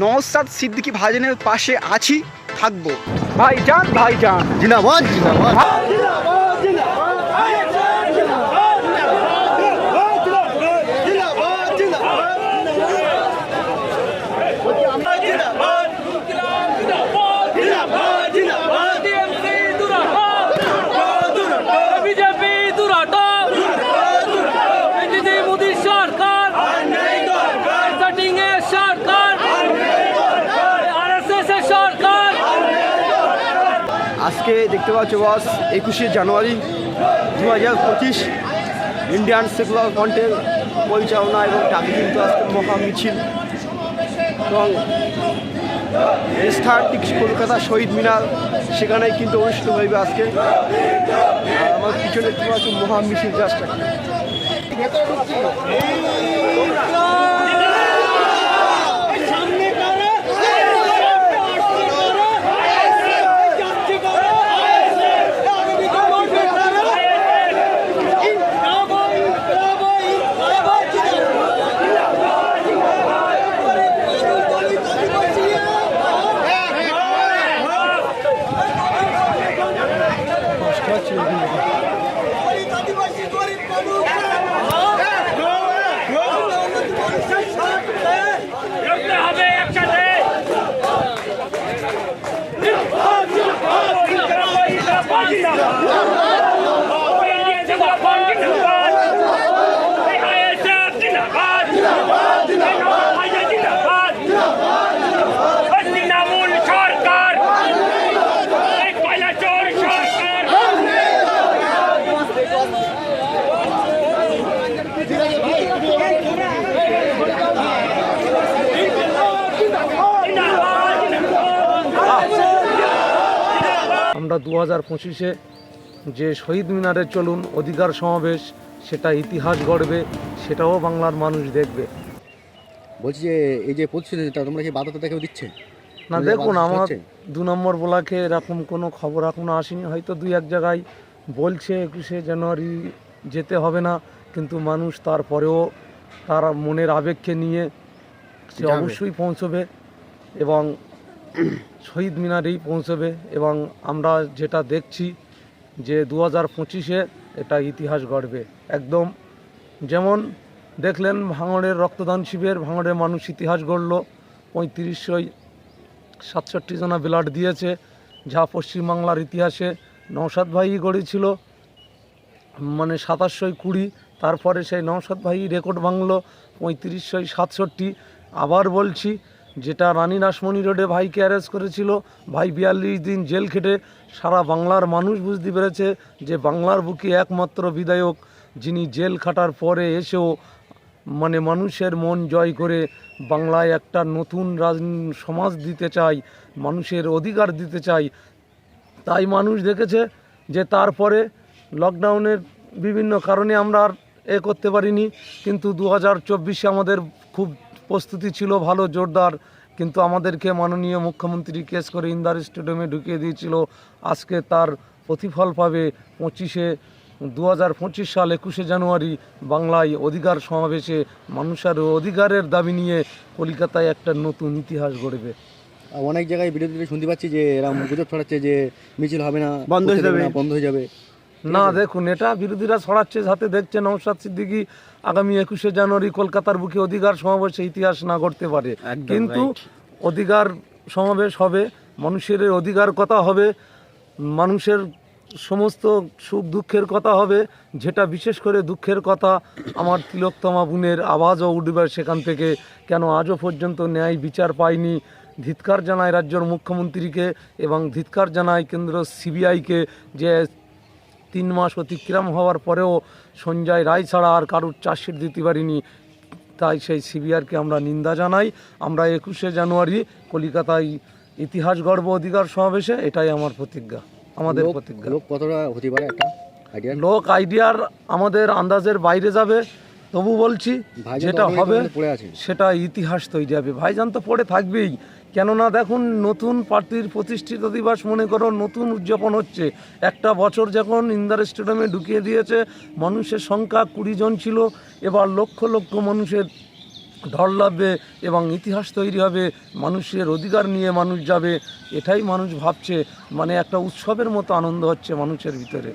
নওসাদ সিদ্দিকি ভাজনের পাশে আছি থাকব। ভাইজান ভাইজান। জিন্দাবাদ জিন্দাবাদ। আজকে দেখতে পাচ্ছ বস একুশে জানুয়ারি দু হাজার পঁচিশ ইন্ডিয়ান সেকুলার ফ্রন্টের পরিচালনা এবং ডাকে কিন্তু আজকে মহা মিছিল। এবং স্থান ঠিক কলকাতা শহীদ মিনার, সেখানেই কিন্তু অনুষ্ঠিত হইবে আজকে। আমার পিছনে দেখতে পাচ্ছ মহা মিছিল জাস্ট ¡Máquina! আমরা দু হাজার পঁচিশে যে শহীদ মিনারে চলুন অধিকার সমাবেশ সেটা ইতিহাস গড়বে সেটাও বাংলার মানুষ দেখবে। বলছি যে এই যে প্রতিশ্রুতিটা তোমরা কি বাধা কেউ দিচ্ছে? না দেখুন আমার দু নম্বর ব্লকে এরকম কোনো খবর এখনও আসেনি। হয়তো দুই এক জায়গায় বলছে একুশে জানুয়ারি যেতে হবে না কিন্তু মানুষ তারপরেও তার মনের আবেগকে নিয়ে সে অবশ্যই পৌঁছবে এবং শহীদ মিনারেই পৌঁছবে এবং আমরা যেটা দেখছি যে দু হাজার পঁচিশে এটা ইতিহাস গড়বে। একদম যেমন দেখলেন ভাঙড়ের রক্তদান শিবির, ভাঙড়ের মানুষ ইতিহাস গড়ল পঁয়ত্রিশশোই সাতষট্টি জনা ব্লাড দিয়েছে, যা পশ্চিমবাংলার ইতিহাসে নৌসাদ ভাই গড়েছিল মানে সাতাশশোই কুড়ি, তারপরে সেই নৌসাদ ভাই রেকর্ড ভাঙল পঁয়ত্রিশশোই সাতষট্টি। আবার বলছি যেটা রানী রাসমণি রোডে ভাইকে অ্যারেস্ট করেছিল। ভাই বিয়াল্লিশ দিন জেল খেটে সারা বাংলার মানুষ বুঝতে পেরেছে যে বাংলার বুকে একমাত্র বিধায়ক, যিনি জেল খাটার পরে এসেও মানে মানুষের মন জয় করে বাংলায় একটা নতুন রাজ, সমাজ দিতে চাই মানুষের অধিকার দিতে চাই তাই মানুষ দেখেছে যে তারপরে লকডাউনের বিভিন্ন কারণে আমরা আর এ করতে পারিনি। কিন্তু দু হাজার আমাদের খুব প্রস্তুতি ছিল ভালো জোরদার কিন্তু আমাদেরকে মাননীয় মুখ্যমন্ত্রী কেস করে ইন্দার স্টেডিয়ামে ঢুকিয়ে দিয়েছিল। আজকে তার প্রতিফল পাবে পঁচিশে দু হাজার পঁচিশ সাল একুশে জানুয়ারি বাংলায় অধিকার সমাবেশে। মানুষের অধিকারের দাবি নিয়ে কলকাতায় একটা নতুন ইতিহাস গড়বে। অনেক জায়গায় বিরোধীরা শুনতে পাচ্ছি যে এরা গুজব ছড়াচ্ছে যে মিছিল হবে না বন্ধ হয়ে যাবে। না, বন্ধ হয়ে যাবে। না দেখুন এটা বিরোধীরা ছড়াচ্ছে যাতে দেখছে নৌসাদ সিদ্দিকি আগামী একুশে জানুয়ারি কলকাতার বুকে অধিকার সমাবেশে ইতিহাস না করতে পারে। কিন্তু অধিকার সমাবেশ হবে মানুষের অধিকার কথা হবে মানুষের সমস্ত সুখ দুঃখের কথা হবে যেটা বিশেষ করে দুঃখের কথা আমার তিলোত্তমা বোনের আওয়াজও উঠবে সেখান থেকে। কেন আজও পর্যন্ত ন্যায় বিচার পায়নি ধিৎকার জানায় রাজ্যের মুখ্যমন্ত্রীকে এবং ধিৎকার জানায় কেন্দ্র সিবিআইকে যে তিন মাস অতিক্রম হওয়ার পরেও সঞ্জয় রায় ছাড়া আর কারুর চার্জশিট দিতে পারিনি। তাই সেই সিবিআরকে আমরা নিন্দা জানাই। আমরা একুশে জানুয়ারি কলিকাতায় ইতিহাস গর্ব অধিকার সমাবেশে এটাই আমার প্রতিজ্ঞা আমাদের প্রতিজ্ঞা। লোক কতটা হতে পারে একটা লোক আইডিয়ার আমাদের আন্দাজের বাইরে যাবে তবু বলছি যেটা হবে। সেটা ইতিহাস তৈরি হবে। ভাইজান তো পড়ে থাকবেই। কেননা দেখুন, নতুন পার্টির প্রতিষ্ঠিত দিবস, মনে করো নতুন উদযাপন হচ্ছে। একটা বছর যখন ইন্দার স্টেডিয়ামে ঢুকিয়ে দিয়েছে, মানুষের সংখ্যা কুড়ি জন ছিল, এবার লক্ষ লক্ষ মানুষের ঢল লাভবে এবং ইতিহাস তৈরি হবে, মানুষের অধিকার নিয়ে মানুষ যাবে, এটাই মানুষ ভাবছে। মানে একটা উৎসবের মতো আনন্দ হচ্ছে মানুষের ভিতরে।